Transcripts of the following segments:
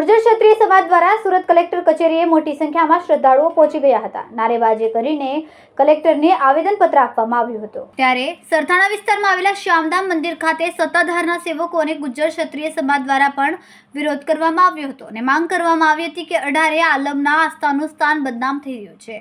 ગુર્જર ક્ષત્રિય સમાજ દ્વારા સુરત કલેક્ટર કચેરીએ મોટી સંખ્યામાં શ્રદ્ધાળુઓ પહોંચી ગયા હતા. નારેબાજી કરીને કલેક્ટરને આવેદનપત્ર આપવામાં આવ્યું હતું. ત્યારે સરથાણા વિસ્તારમાં આવેલા શ્યામધામ મંદિર ખાતે સત્તાધારના સેવકો અને ગુર્જર ક્ષત્રિય સમાજ દ્વારા પણ વિરોધ કરવામાં આવ્યો હતો અને માંગ કરવામાં આવી હતી કે અઢારે આલમના આસ્થાનું સ્થાન બદનામ થઈ રહ્યું છે.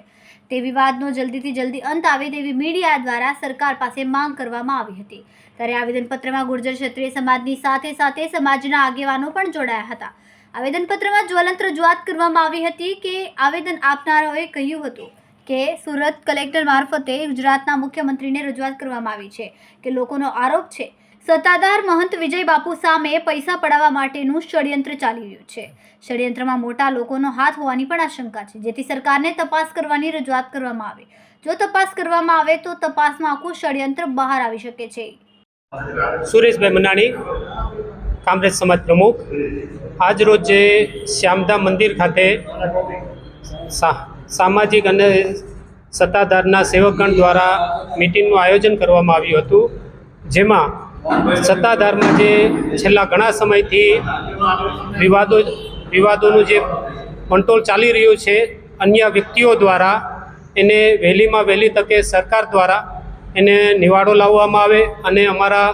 તે વિવાદનો જલ્દીથી જલ્દી અંત આવે તેવી મીડિયા દ્વારા સરકાર પાસે માંગ કરવામાં આવી હતી. ત્યારે આવેદનપત્રમાં ગુર્જર ક્ષત્રિય સમાજની સાથે સાથે સમાજના આગેવાનો પણ જોડાયા હતા. આવેદનપત્રમાં જ્વલંત રજૂઆત કરવામાં આવી હતી કે આવેદન આપનારાઓએ કહ્યું હતું કે સુરત કલેક્ટર મારફતે ગુજરાતના મુખ્યમંત્રીને રજૂઆત કરવામાં આવી છે કે લોકોનો આરોપ છે, સત્તાધાર મહંત વિજય બાપુ સામે પૈસા પડાવવા માટેનું ષડયંત્ર ચાલી રહ્યું છે. ષડયંત્રમાં મોટા લોકોનો હાથ હોવાની પણ આશંકા છે, જેથી સરકારને તપાસ કરવાની રજૂઆત કરવામાં આવે. જો તપાસ કરવામાં આવે તો તપાસમાં આખું ષડયંત્ર બહાર આવી શકે છે. સુરેશભાઈ મનાણી, કામરેજ સમાજ પ્રમુખ. આજ જે શ્યામધામ મંદિર ખાતે સામાજિક અને સત્તાધારના સેવકગણ દ્વારા મિટિંગનું આયોજન કરવામાં આવ્યું હતું. જેમાં સત્તાધારમાં જે છેલ્લા ઘણા સમયથી વિવાદો, વિવાદોનું જે કંટ્રોલ ચાલી રહ્યું છે, અન્ય વ્યક્તિઓ દ્વારા એને વહેલીમાં વહેલી તકે સરકાર દ્વારા એને નિવાડો લાવવામાં આવે અને અમારા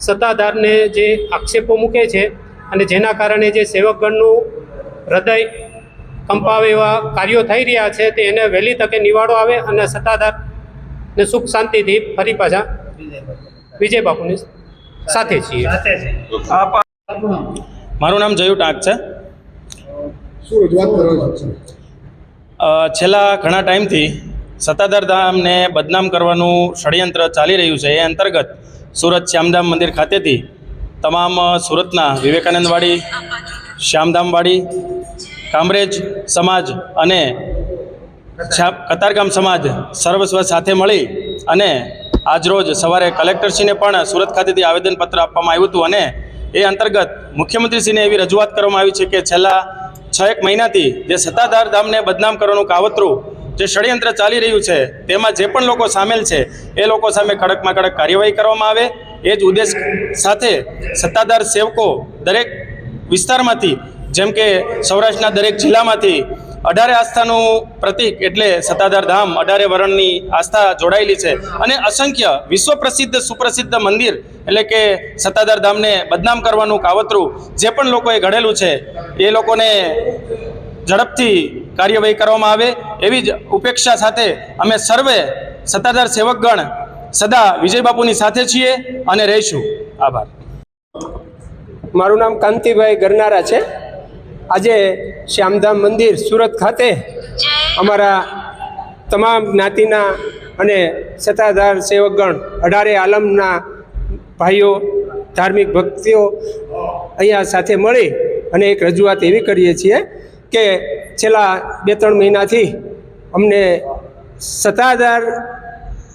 સત્તાધારને જે આક્ષેપો મૂકે છે અને જેના કારણે જે સેવકગણનું હૃદય કંપાવે એવા કાર્યો થઈ રહ્યા છે તે એને વહેલી તકે નિવાડો આવે અને સત્તાધાર ને સુખ શાંતિથી ફરી પાછા વિજય બાપુની સાથે છીએ. મારું નામ જયુ ટાંક છે. શું રજૂઆત કરવા છો? અ, છેલ્લા ઘણા ટાઈમથી સત્તાધાર ધામને બદનામ કરવાનું ષડયંત્ર ચાલી રહ્યું છે. એ અંતર્ગત સુરત શ્યામધામ મંદિર ખાતેથી તમામ સુરતના વિવેકાનંદવાડી, શ્યામધામવાડી, કામરેજ સમાજ અને કતારગામ સમાજ સર્વસ્વ સાથે મળી અને આજરોજ સવારે કલેક્ટરશ્રીને પણ સુરત ખાતેથી આવેદનપત્ર આપવામાં આવ્યું હતું અને એ અંતર્ગત મુખ્યમંત્રીશ્રીને એવી રજૂઆત કરવામાં આવી છે કે છેલ્લા છ એક મહિનાથી જે સત્તાધાર ધામને બદનામ કરવાનું કાવતરું, જે ષડયંત્ર ચાલી રહ્યું છે, તેમાં જે પણ લોકો સામેલ છે, એ લોકો સામે કડકમાં કડક કાર્યવાહી કરવામાં આવે એ જ ઉદ્દેશ સાથે સત્તાધાર સેવકો દરેક વિસ્તારમાંથી, જેમ કે સૌરાષ્ટ્રના દરેક જિલ્લામાંથી અઢારે આસ્થાનું પ્રતીક એટલે સત્તાધાર ધામ, અઢારે વરણની આસ્થા જોડાયેલી છે. અને અસંખ્ય વિશ્વ પ્રસિદ્ધ સુપ્રસિદ્ધ મંદિર એટલે કે સત્તાધાર ધામને બદનામ કરવાનું કાવતરું જે પણ લોકોએ ઘડેલું છે, એ લોકોને ઝડપથી કાર્યવાહી કરવામાં આવે. એવી જ ઉપેક્ષા સાથે અમે સર્વે સત્તાધાર સેવકગણ સદા વિજય બાપુની સાથે છીએ અને રહીશું. આભાર. મારું નામ કાંતિભાઈ ગરનારા છે. આજે શ્યામધામ મંદિર સુરત ખાતે અમારા તમામ જ્ઞાતિના અને સત્તાધાર સેવકગણ, અઢારે આલમના ભાઈઓ, ધાર્મિક ભક્તિઓ અહીંયા સાથે મળી અને એક રજૂઆત એવી કરીએ છીએ કે છેલ્લા બે ત્રણ મહિનાથી અમને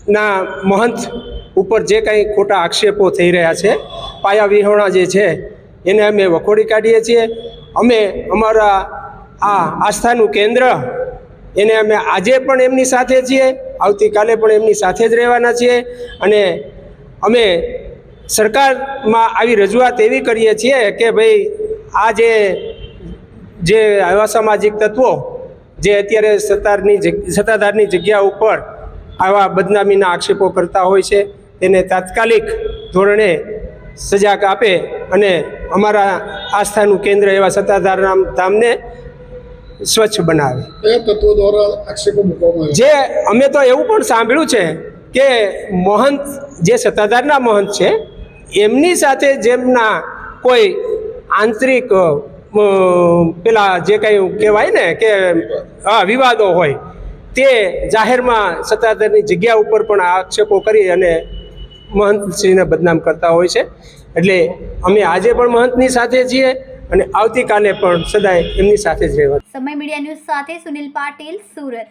સત્તાધારના મહંત ઉપર જે કંઈ ખોટા આક્ષેપો થઈ રહ્યા છે, પાયા વિહોણા જે છે, એને અમે વખોડી કાઢીએ છીએ. અમે અમારા આ આસ્થાનું કેન્દ્ર, એને અમે આજે પણ એમની સાથે છીએ, આવતીકાલે પણ એમની સાથે જ રહેવાના છીએ અને અમે સરકારમાં આવી રજૂઆત એવી કરીએ છીએ કે ભાઈ આ જે જે આવા તત્વો જે અત્યારે સત્તારની સત્તાધારની જગ્યા ઉપર આવા બદનામીના આક્ષેપો કરતા હોય છે. તેને તાત્કાલિક ધોરણે સજા આપે અને અમારા આસ્થાનું કેન્દ્ર એવા સત્તાધારના ધામને સ્વચ્છ બનાવે. જે અમે તો એવું પણ સાંભળ્યું છે કે મહંત જે સત્તાધારના મહંત છે એમની સાથે જેમના કોઈ આંતરિક પેલા જે કંઈ કહેવાય ને કે હા વિવાદો હોય તે જાહેરમાં સત્તાધારની જગ્યા ઉપર પણ આક્ષેપો કરી અને મહંતશ્રીને બદનામ કરતા હોય છે. એટલે અમે આજે પણ મહંતની સાથે છીએ અને આવતીકાલે પણ સદાય એમની સાથે જ રહેવા. સમય મીડિયા ન્યૂઝ સાથે સુનિલ પાટીલ, સુરત.